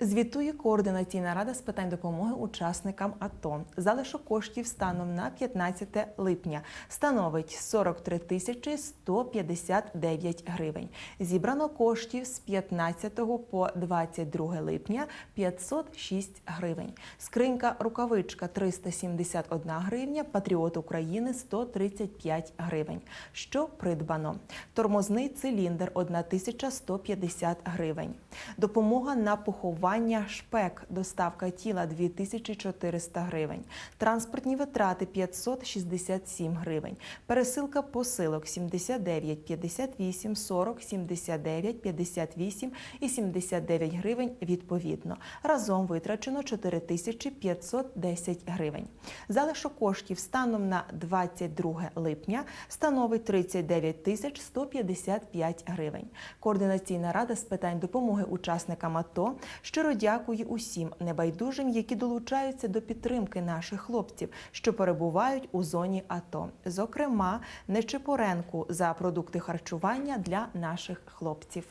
Звітує координаційна рада з питань допомоги учасникам АТО. Залишок коштів станом на 15 липня становить 43 тисячі 159 гривень. Зібрано коштів з 15 по 22 липня 506 гривень. Скринька рукавичка 371 гривня, Патріот України 135 гривень. Що придбано? Тормозний циліндр 1150 гривень. Допомога на поховання шпек, доставка тіла 2400 гривень. Транспортні витрати 567 гривень. Пересилка посилок 79, 58, 40, 79, 58 і 79 гривень відповідно. Разом витрачено 4510 гривень. Залишок коштів станом на 22 липня становить 39 тисяч 155 гривень. Координаційна рада з питань допомоги учасникам АТО щиро дякую усім небайдужим, які долучаються до підтримки наших хлопців, що перебувають у зоні АТО. Зокрема, Нечепоренку за продукти харчування для наших хлопців.